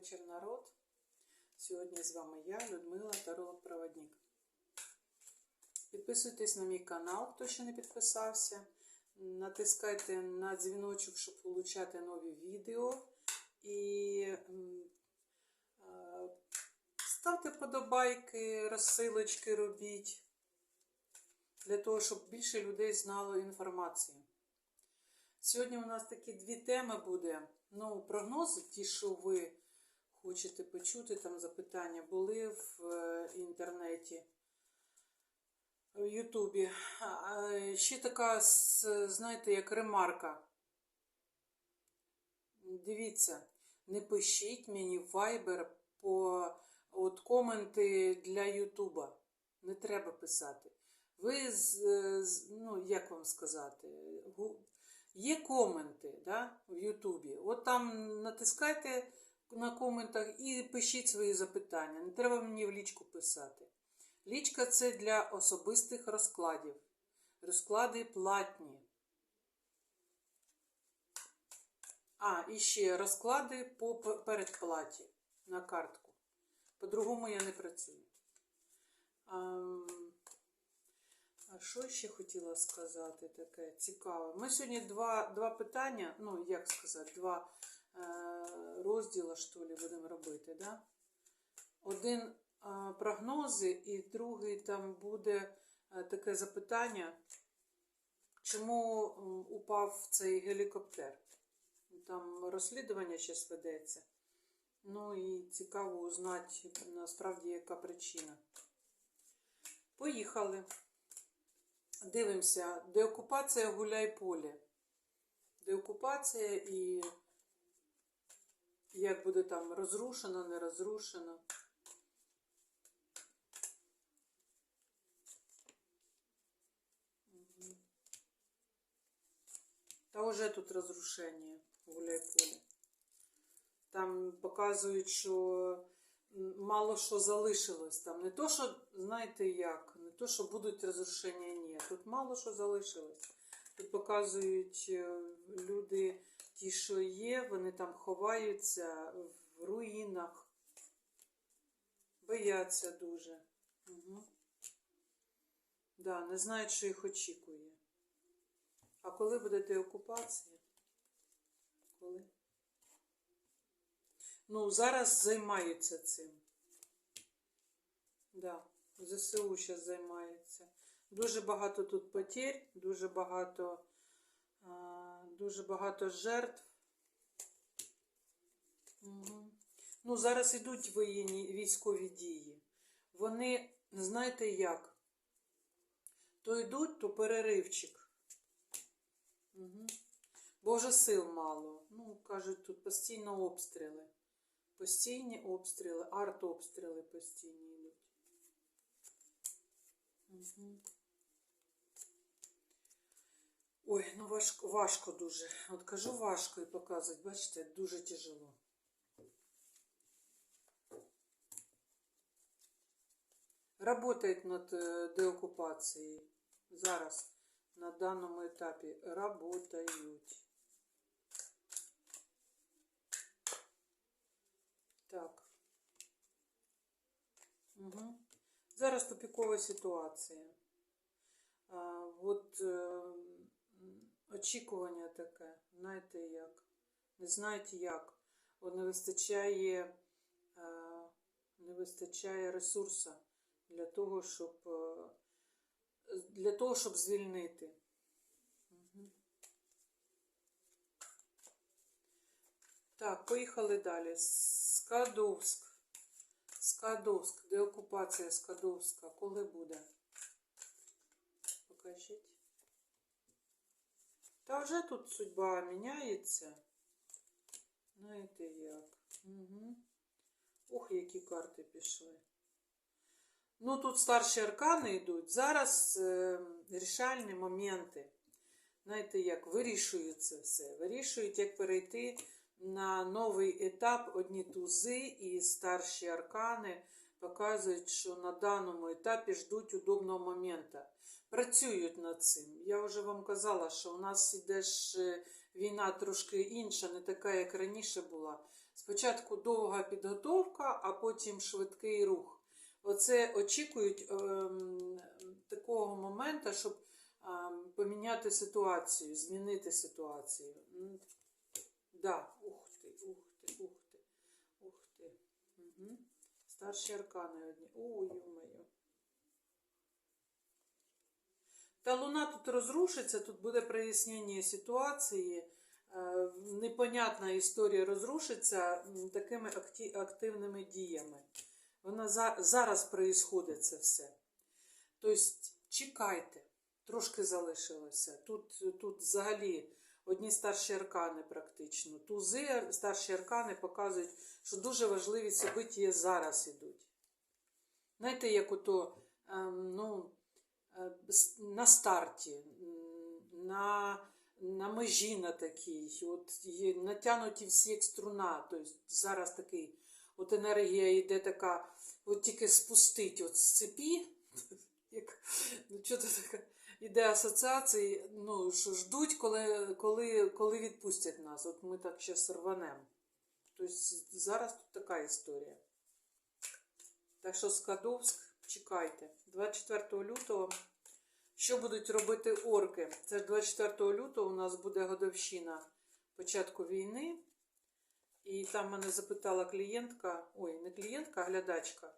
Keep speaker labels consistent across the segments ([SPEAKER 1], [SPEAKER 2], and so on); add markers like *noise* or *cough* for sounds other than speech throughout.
[SPEAKER 1] вечір, народ. Сьогодні з вами я, Людмила Таролог Проводник. Підписуйтесь на мій канал, хто ще не підписався. Натискайте на дзвіночок, щоб отримати нові відео. І ставте подобайки, розсилочки робіть. Для того, щоб більше людей знало інформацію. Сьогодні у нас такі дві теми буде. Ну, прогнози, ті, що ви хочете почути, там запитання були в е, інтернеті, в Ютубі. Ще така, знаєте, як ремарка. Дивіться, не пишіть мені в Viber по от, коменти для Ютуба. Не треба писати. Ви, з- з- ну, як вам сказати, Є коменти да, в Ютубі. От там натискайте на коментах і пишіть свої запитання. Не треба мені в лічку писати. Лічка це для особистих розкладів. Розклади платні. А, і ще розклади по передплаті на картку. По-другому я не працюю. Ам, а що ще хотіла сказати таке цікаве? Ми сьогодні два, два питання, ну як сказати, два е, розділи, що ли, будемо робити. Да? Один е, прогнози, і другий там буде е, таке запитання, чому упав цей гелікоптер. Там розслідування зараз ведеться. Ну і цікаво узнати насправді, яка причина. Поїхали. Дивимося, деокупація гуляй поле. Деокупація і як буде там розрушено, не розрушено. Та вже тут розрушення гуляй поле. Там показують, що мало що залишилось. Там не то, що, знаєте як, не то, що будуть розрушення, ні. Тут мало що залишилось. Тут показують е, люди, ті, що є, вони там ховаються в руїнах, бояться дуже. Угу. Да, не знають, що їх очікує. А коли буде деокупація? Коли? Ну, зараз займаються цим. Да, ЗСУ зараз займається. Дуже багато тут потерь, дуже багато, а, дуже багато жертв. Угу. Ну, зараз йдуть воєнні військові дії. Вони, знаєте як? То йдуть, то переривчик. Угу. Бо сил мало. Ну, кажуть, тут постійно обстріли. Постійні обстріли, артобстріли постійні йдуть. Угу. Ой, ну важко, важко дуже. От кажу важко і показують, бачите, дуже тяжело. Работають над е, деокупацією. Зараз на даному етапі работають. Так. Угу. Зараз тупікова ситуація. А, от очікування таке, знаєте як? Не знаєте як. От не вистачає, е, не вистачає ресурсу для того, щоб е, для того, щоб звільнити. Так, поїхали далі. Скадовськ. Скадовськ. Деокупація Скадовська. Коли буде? Покажіть. Та вже тут судьба міняється. Знаєте як? Угу. Ох, які карти пішли. Ну, тут старші аркани йдуть. Зараз е, рішальні моменти. Знаєте, як вирішують це все. Вирішують, як перейти на новий етап одні тузи і старші аркани показують, що на даному етапі ждуть удобного моменту. Працюють над цим. Я вже вам казала, що у нас іде ж е, війна трошки інша, не така, як раніше була. Спочатку довга підготовка, а потім швидкий рух. Оце очікують ем, такого моменту, щоб ем, поміняти ситуацію, змінити ситуацію. Да, ух ти, ух ти, ух ти, ух ти. Угу. Старші аркани одні. Ой, ё-моё. Та луна тут розрушиться, тут буде прояснення ситуації. Е, Непонятна історія розрушиться такими активними діями. Вона за, зараз проїсходить це все. Тобто, чекайте, трошки залишилося. Тут, тут взагалі одні старші аркани практично. Тузи, старші аркани показують, що дуже важливі события зараз ідуть. Знаєте, як ото ем, ну, на старті, на, на межі на такій, от є натягнуті всі як струна. Тобто зараз такий, от енергія йде така, от тільки спустить от з цепі, *laughs* як, ну, що це таке, іде асоціації, ну, що ждуть, коли, коли, коли відпустять нас. От ми так зараз рванемо. Тобто зараз тут така історія. Так що Скадовськ, чекайте. 24 лютого. Що будуть робити орки? Це ж 24 лютого у нас буде годовщина початку війни. І там мене запитала клієнтка, ой, не клієнтка, а глядачка,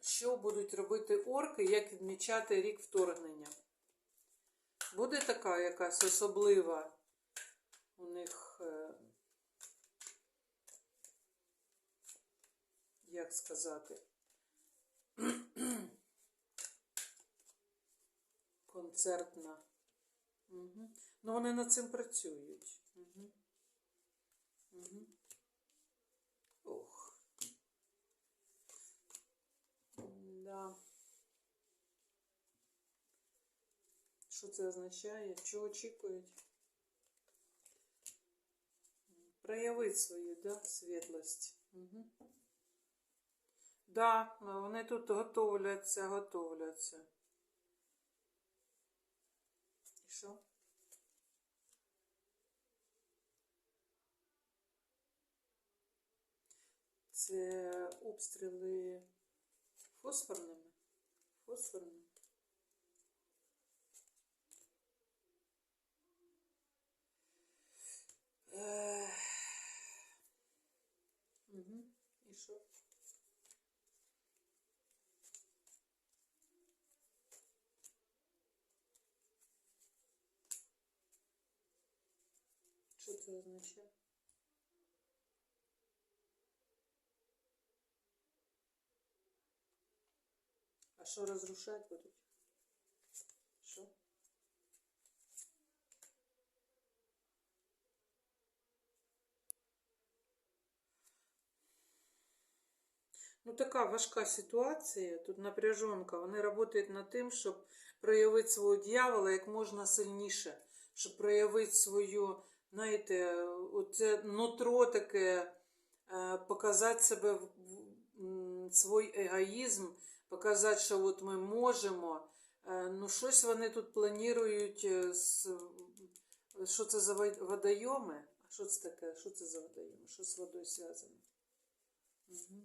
[SPEAKER 1] що будуть робити орки, як відмічати рік вторгнення. Буде така якась особлива у них, е, як сказати, концертна. Угу. Ну, вони над цим працюють. Угу. Угу. Ох. Да. Що це означає? Що очікують? Проявити свою, да, світлость. Угу. Да, вони тут готовляться, готовляться. І що? Це обстріли фосфорними. Фосфорними. Ех. Угу. І що? Означає? А що розрушати будуть? Що? Ну, така важка ситуація, тут напряжонка. Вони працюють над тим, щоб проявити свого дьявола як можна сильніше, щоб проявити свою, знаєте, оце нутро таке, е, показати себе, свій егоїзм, показати, що от ми можемо. Е, Ну, щось вони тут планують, е, що це за вод- водойоми? А що це таке? Що це за водойоми? Що з водою зв'язано? Угу.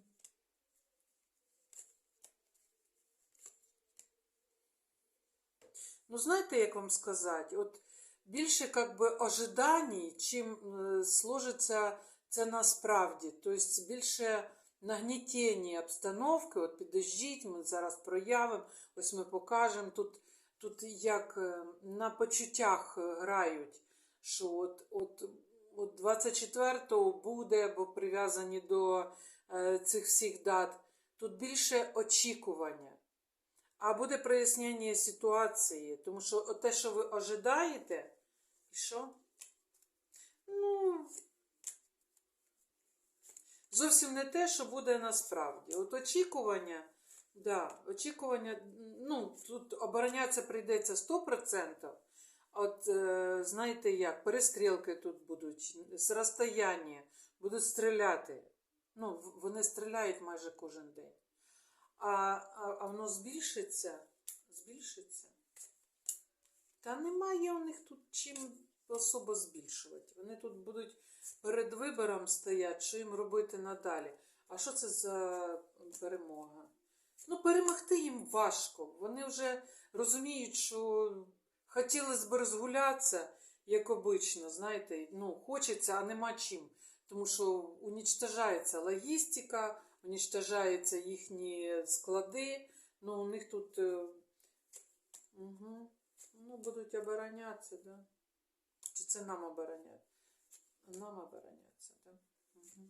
[SPEAKER 1] Ну, знаєте, як вам сказати, от більше как би ожиданій, чим е, сложиться це насправді. Тобто більше нагнітення обстановки, от підождіть, ми зараз проявимо, ось ми покажемо. Тут, тут як е, на почуттях е, грають, що от, от, от 24-го буде, бо прив'язані до цих всіх дат. Тут більше очікування. А буде прояснення ситуації, тому що те, що ви ожидаєте, і що? Ну, зовсім не те, що буде насправді. От очікування, да, очікування, ну, тут оборонятися прийдеться 100%. От, е, знаєте як, перестрілки тут будуть, розстояння, будуть стріляти. Ну, вони стріляють майже кожен день. А, а, а воно збільшиться? Збільшиться? Та немає у них тут чим особо збільшувати. Вони тут будуть перед вибором стоять, що їм робити надалі. А що це за перемога? Ну, перемогти їм важко. Вони вже розуміють, що хотілося б розгулятися, як обично, знаєте, ну, хочеться, а нема чим. Тому що унічтожається логістика, унічтожаються їхні склади. Ну, у них тут. Угу. Ну, будуть оборонятися, да? Це нам обороняти? Нам оборонятися, да? Угу.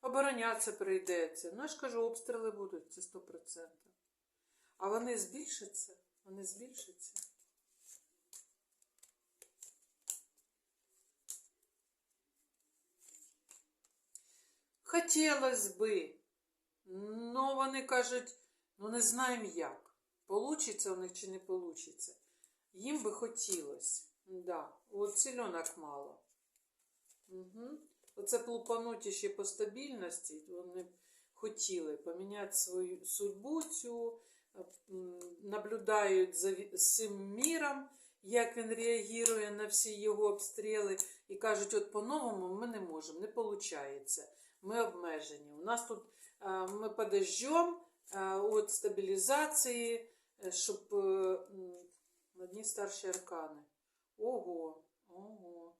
[SPEAKER 1] Оборонятися прийдеться. Ну, я ж кажу, обстріли будуть, це 100%. А вони збільшаться? Вони збільшаться. Хотілося би. Ну, вони кажуть, ну не знаємо як. Получиться у них чи не получиться. Їм би хотілося. Да. От сільонок мало. Угу. Оце плупануті ще по стабільності. Вони хотіли поміняти свою судьбу цю, наблюдають за цим міром, як він реагує на всі його обстріли, і кажуть, от по-новому ми не можемо, не виходить. Ми обмежені. У нас тут е, ми подождем е, от стабілізації, е, щоб е, одні старші аркани. Ого, ого.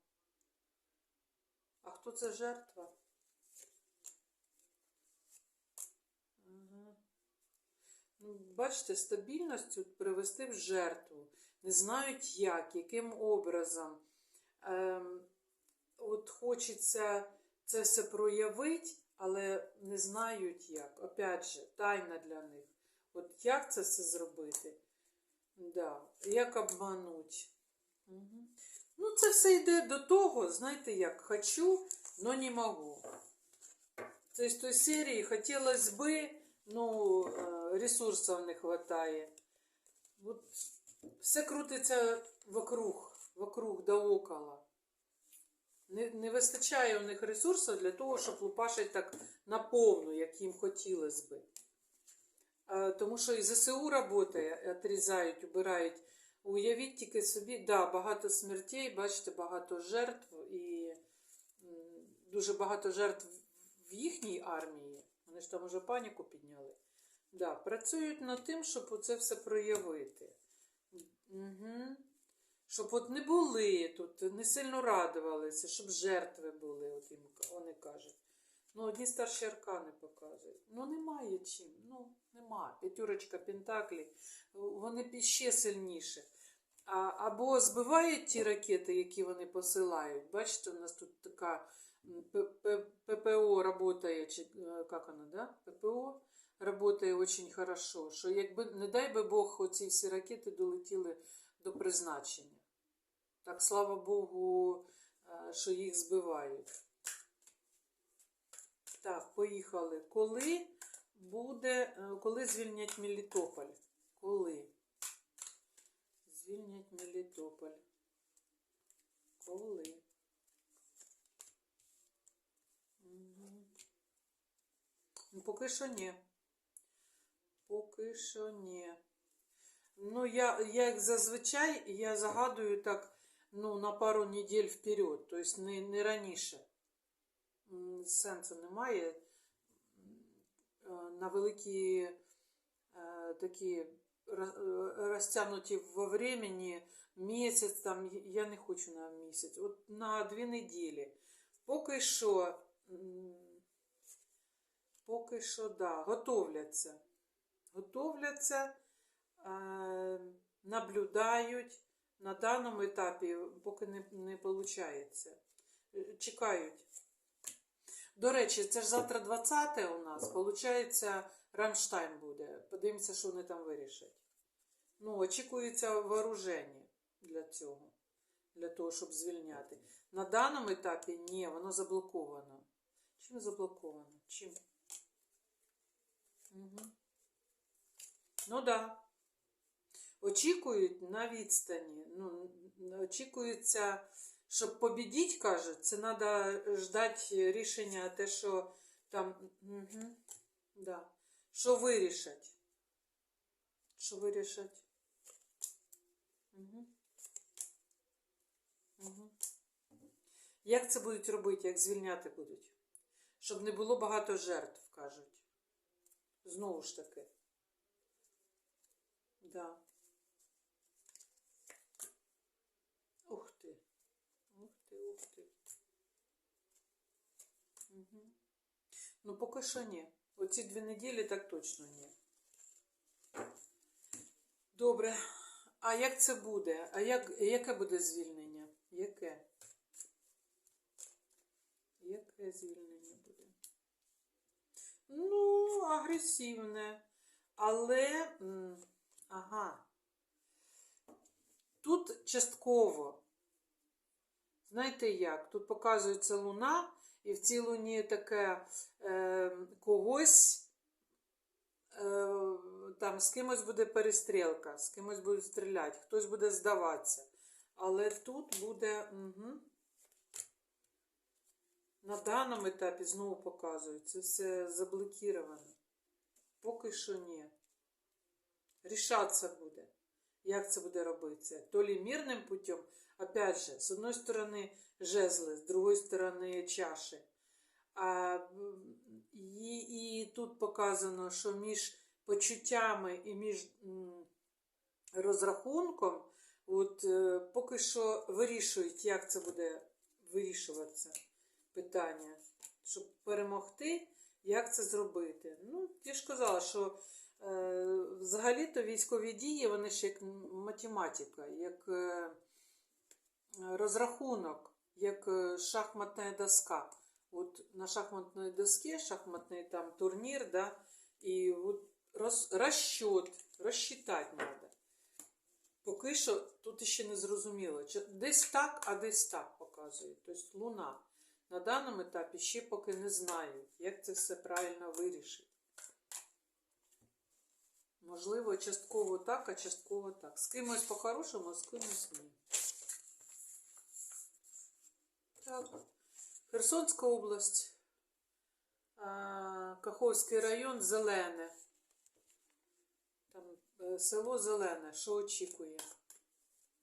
[SPEAKER 1] А хто це жертва? Ну, бачите, стабільність привести в жертву. Не знають як, яким образом. Ем, от хочеться це все проявити, але не знають як. Опять же, тайна для них. От як це все зробити? Да. Як обмануть? Ну, це все йде до того, знаєте як, хочу, но не можу. Це з тої серії хотілося би, ну, е, ресурсів не вистачає. От все крутиться вокруг, вокруг да около. Не, не вистачає у них ресурсів для того, щоб лупашити так наповну, як їм хотілося би. Е, Тому що і ЗСУ працює, відрізають, убирають. Уявіть тільки собі, да, багато смертей, бачите, багато жертв і дуже багато жертв в їхній армії. Вони ж там уже паніку підняли. Да, працюють над тим, щоб це все проявити. Угу. Щоб от не були тут, не сильно радувалися, щоб жертви були, от їм вони кажуть. Ну, одні старші аркани показують. Ну, немає чим. Ну, нема. П'ятюрочка Пентаклі, вони ще сильніше. Або збивають ті ракети, які вони посилають. Бачите, у нас тут така ППО работає, чи е, як вона, да? ППО работає очень хорошо. Що якби, не дай би Бог, оці всі ракети долетіли до призначення. Так, слава Богу, е, що їх збивають. Так, поїхали. Коли буде, е, коли звільнять Мелітополь? Коли? Звільнять Мелітополь. Коли? Ну, поки що ні. Поки що ні. Ну, я, я як зазвичай, я загадую так, ну, на пару неділь вперед, тобто не, не раніше. Сенсу немає. Е, На великі е, такі розтягнуті во времени місяць, там, я не хочу на місяць, от на дві неділі. Поки що, поки що, да, готовляться. Готовляться, е, наблюдають. На даному етапі поки не, не виходить. Чекають. До речі, це ж завтра 20 у нас. Получається, Рамштайн буде. Подивимося, що вони там вирішать. Ну, очікується вооруження для цього, для того, щоб звільняти. На даному етапі ні, воно заблоковано. Чим заблоковано? Чим? Угу. Ну так. Да. Очікують на відстані. Ну, очікується, щоб побідіть, кажуть, це треба ждати рішення, те, що там. Угу. Да. Що вирішать? Що вирішать? Угу. Угу. Як це будуть робити, як звільняти будуть? Щоб не було багато жертв, кажуть. Знову ж таки. Да. Ух ти. Ух ти, ух ти. Угу. Ну, поки що ні. Оці дві неділі так точно ні. Добре. А як це буде? А як, яке буде звільнення? Яке? Яке звільнення буде? Ну, агресивне. Але. Ага. Тут частково. Знаєте як? Тут показується луна, і в цій луні таке е, когось. Е, там з кимось буде перестрілка, з кимось будуть стріляти, хтось буде здаватися. Але тут буде. Угу. На даному етапі знову показують, це все заблокіровано. Поки що ні. Рішатися буде. Як це буде робитися? То лі мирним путем, опять же, з одної сторони жезли, з другої сторони чаші. А, і, і тут показано, що між почуттями і між м, розрахунком, от е, поки що вирішують, як це буде вирішуватися питання, щоб перемогти, як це зробити. Ну, я ж казала, що взагалі-то військові дії, вони ж як математика, як е, розрахунок, як е, шахматна доска. От на шахматной доске, шахматний там турнір, да, і от роз, розчет, розчитати треба. Поки що тут ще не зрозуміло. Десь так, а десь так показує. Тобто луна. На даному етапі ще поки не знають, як це все правильно вирішити. Можливо, частково так, а частково так. З кимось по-хорошому, а з кимось ні. Так. Херсонська область, Каховський район, Зелене. Там е, село Зелене. Що очікує?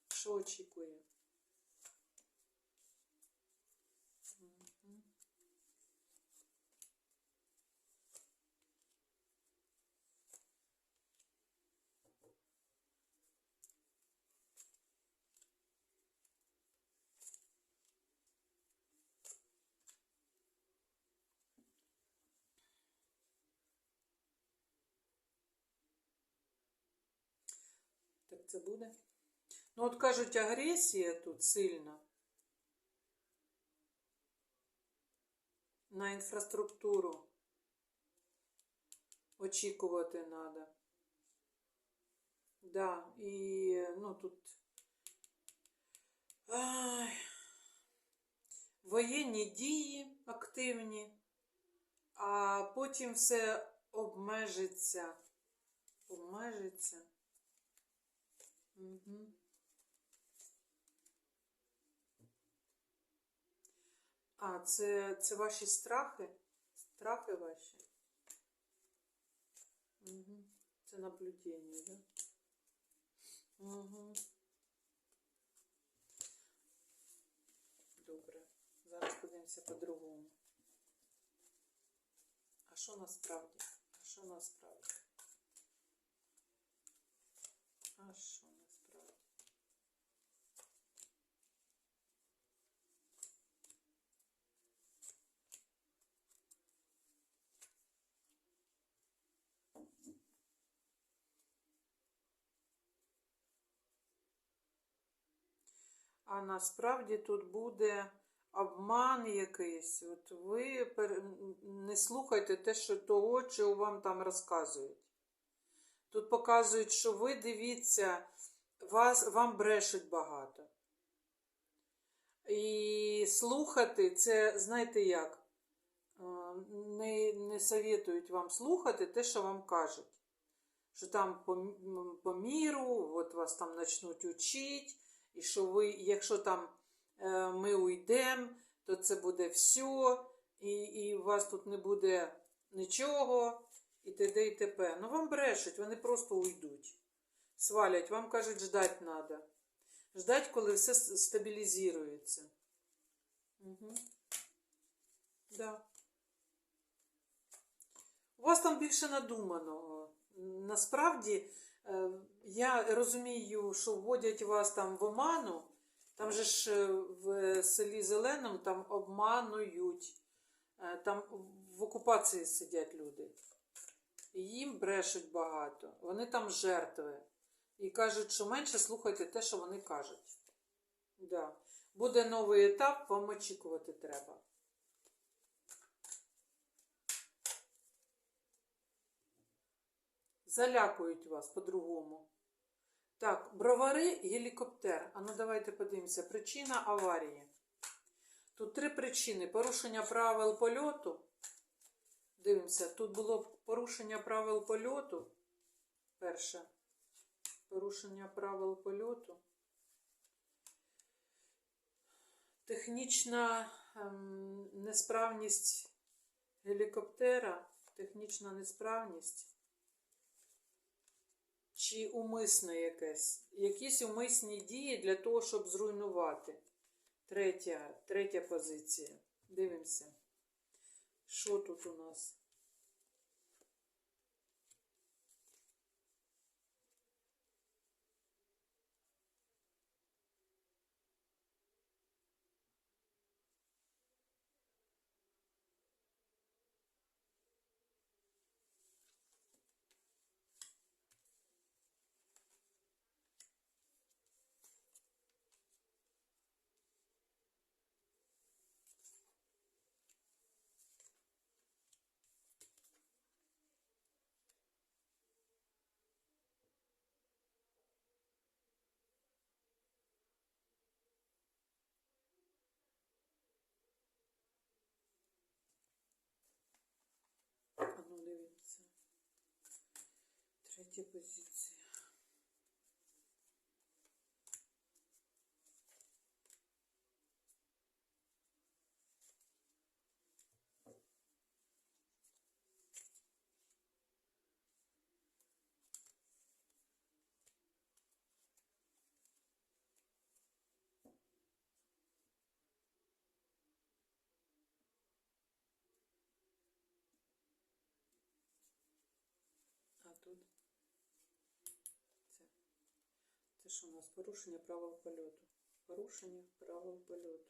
[SPEAKER 1] Що очікує? Це буде? Ну, от кажуть, агресія тут сильна. На інфраструктуру очікувати треба. Да, і ну тут ай, воєнні дії активні, а потім все обмежиться. Обмежиться. Угу. А, це, це ваші страхи? Страхи ваші? Угу. Це наблюдення, да? Угу. Добре. Зараз подивимося по-другому. А що насправді? А що насправді? А що насправді? А насправді тут буде обман якийсь. От ви не слухайте те, що того, що вам там розказують. Тут показують, що ви дивіться, вас, вам брешуть багато. І слухати це, знаєте як? Не, не советують вам слухати те, що вам кажуть. Що там по, по міру, от вас там почнуть учити, і що ви, якщо там е, ми уйдемо, то це буде все, і, і у вас тут не буде нічого, і т.д. і т.п. Ну вам брешуть, вони просто уйдуть. Свалять, вам кажуть, ждать треба. Ждать, коли все стабілізується. Угу. Да. У вас там більше надуманого. Насправді, я розумію, що вводять вас там в оману. Там же ж е, в селі Зеленому там обманують. Е, Там в окупації сидять люди. Їм брешуть багато. Вони там жертви. І кажуть, що менше слухайте те, що вони кажуть. Да. Буде новий етап, вам очікувати треба. Залякують вас по-другому. Так, бровари, гелікоптер. А ну давайте подивимося. Причина аварії. Тут три причини: порушення правил польоту. Дивимося, тут було порушення правил польоту. Перше. Порушення правил польоту. Технічна ем, несправність гелікоптера. Технічна несправність. Чи умисне якесь? Якісь умисні дії для того, щоб зруйнувати. Третя, третя позиція. Дивимося. Що тут у нас? А ну дивіться. Третя позиція. Що у нас? Порушення правил польоту. Порушення правил польоту.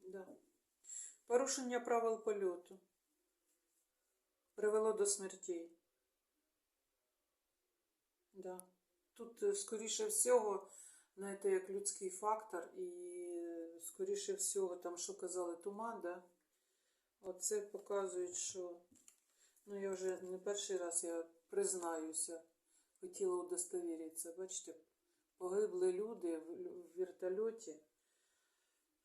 [SPEAKER 1] Да. Порушення правил польоту привело до смертей. Да. Тут, е, скоріше всього, знаєте, як людський фактор, і скоріше всього, там, що казали, туман, да? Оце показують, що ну я вже не перший раз я признаюся, хотіла удостовіритися. Бачите, погибли люди в, в вертольоті.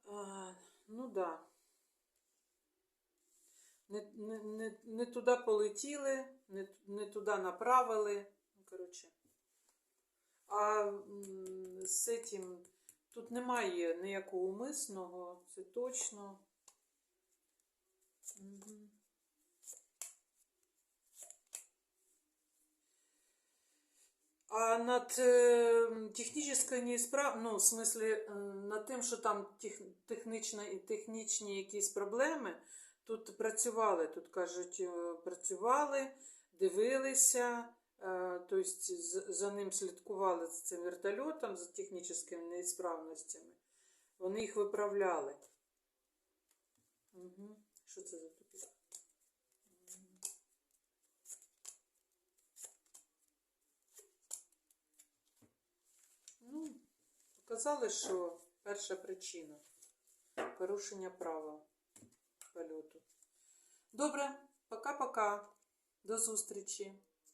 [SPEAKER 1] А, ну так. Да. Не, не, не, не туди полетіли, не, не туди направили. Ну, коротше. А з цим тут немає ніякого умисного, це точно. А над э, технической неисправ... ну, в смысле, е, над тим, що там тех... технічна... технічні якісь проблеми, тут працювали, тут кажуть, е, працювали, дивилися, е, тобто за ним слідкували за цим вертольотом, за технічними неісправностями. Вони їх виправляли. Угу. Що це за тупик? Ну, показали, що перша причина порушення правил польоту. Добре, пока-пока. До зустрічі.